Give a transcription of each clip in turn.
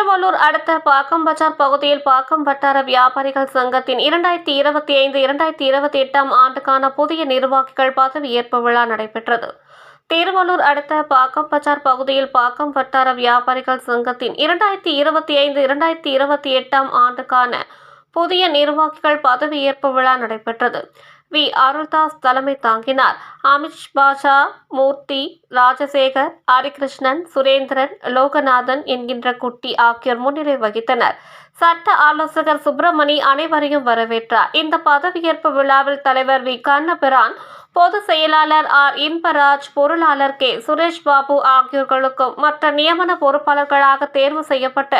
திருவள்ளூர் அடுத்த பாக்கம் பஜார் பகுதியில் பாக்கம் வட்டார வியாபாரிகள் சங்கத்தின் இரண்டாயிரத்தி இருபத்தி ஐந்து இரண்டாயிரத்தி இருபத்தி எட்டாம் ஆண்டுக்கான புதிய நிர்வாகிகள் பதவியேற்பு விழா நடைபெற்றது. திருவள்ளூர் அடுத்த பாக்கம் பஜார் பகுதியில் பாக்கம் வட்டார வியாபாரிகள் சங்கத்தின் இரண்டாயிரத்தி இருபத்தி ஐந்து இரண்டாயிரத்தி இருபத்தி எட்டாம் ஆண்டுக்கான புதிய நிர்வாகிகள் பதவியேற்பு விழா நடைபெற்றது. வி. அருள்தாஸ் தலைமை தாங்கினார். அமித் பாஷா மூர்த்தி ராஜசேகர் ஹரிகிருஷ்ணன் சுரேந்திரன் லோகநாதன் என்கின்ற குட்டி ஆகியோர் முன்னிலை வகித்தனர். சட்ட ஆலோசகர் சுப்பிரமணி அனைவரையும் வரவேற்றார். இந்த பதவியேற்பு விழாவில் தலைவர் வி. கண்ணபிரான் பொதுச் செயலாளர் ஆர். இன்பராஜ் பொருளாளர் கே. சுரேஷ் பாபு ஆகியோர்களுக்கும் மற்ற நியமன பொறுப்பாளர்களாக தேர்வு செய்யப்பட்ட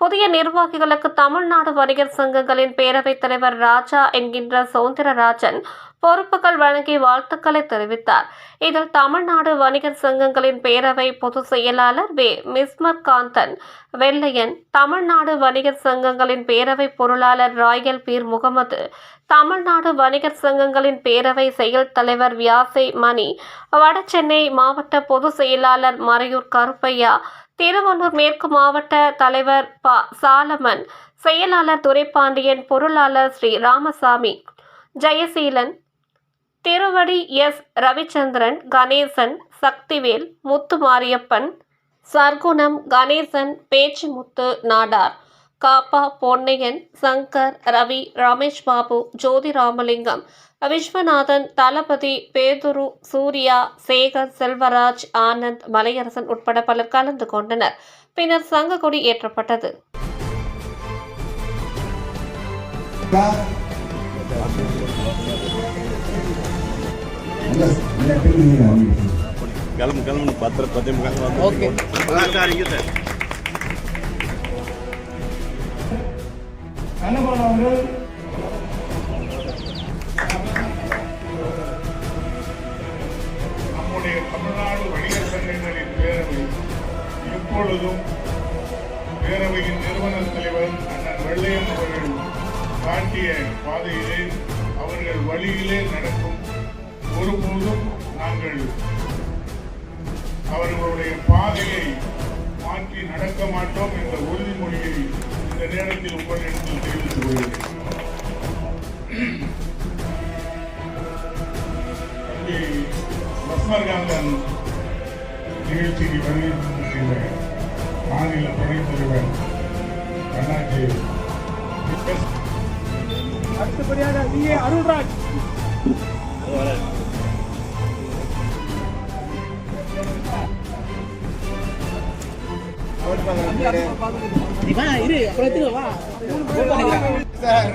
புதிய நிர்வாகிகளுக்கு தமிழ்நாடு வணிகர் சங்கங்களின் பேரவைத் தலைவர் ராஜா என்கின்ற சௌந்தரராஜன் பொறுப்புகள் வழங்கி வாழ்த்துக்களை தெரிவித்தார். இதில் தமிழ்நாடு வணிகர் சங்கங்களின் பேரவை பொதுச் செயலாளர் வே. மிஸ்மர் காந்தன் வெள்ளையன் தமிழ்நாடு வணிகர் சங்கங்களின் பேரவை பொருளாளர் ராயல் பீர் முகமது தமிழ்நாடு வணிகர் சங்கங்களின் பேரவை செயல் தலைவர் வியாசை மணி வடசென்னை மாவட்ட பொதுச் செயலாளர் மறையூர் கருப்பையா திருவள்ளூர் மேற்கு மாவட்ட தலைவர் ப சாலமன் செயலாளர் துரைப்பாண்டியன் பொருளாளர் ஸ்ரீ ராமசாமி ஜெயசீலன் திருவடி எஸ் ரவிச்சந்திரன் கணேசன் சக்திவேல் முத்து மாரியப்பன் சர்க்குணம் கணேசன் பேச்சுமுத்து நாடார். காப்பா பொன்னையன் சங்கர் ரவி ரமேஷ் பாபு ஜோதி ராமலிங்கம் விஸ்வநாதன் தளபதி பேதுரு சூர்யா சேகர் செல்வராஜ் ஆனந்த் மலையரசன் உட்பட பலர் கலந்து கொண்டனர். பின்னர் சங்க கொடி ஏற்றப்பட்டது கிளம்பு கிளம்பு பத்திர பத்தி முக்கால் ஓகே சார். அவர்கள் நம்முடைய தமிழ்நாடு வணிகர் சங்கங்களின் பேரவை எப்பொழுதும் பேரவையின் நிறுவன தலைவர் அண்ணன் வெள்ளையன் அவர்கள் காட்டிய பாதையிலே அவர்கள் வழியிலே நடக்கும் ஒருபோதும் நாங்கள் அவர்களுடைய பாதையை மாற்றி நடக்க மாட்டோம் என்ற உறுதிமொழியை இந்த நேரத்தில் உங்களிடம் தம்பி லட்சுமர்காந்தன் நிகழ்ச்சிக்கு வருகின்ற மாநில துணைத் தலைவர். அடுத்தபடியாக ஏ. அருள்ராஜ். இரு அப்புறம் வா. சார்.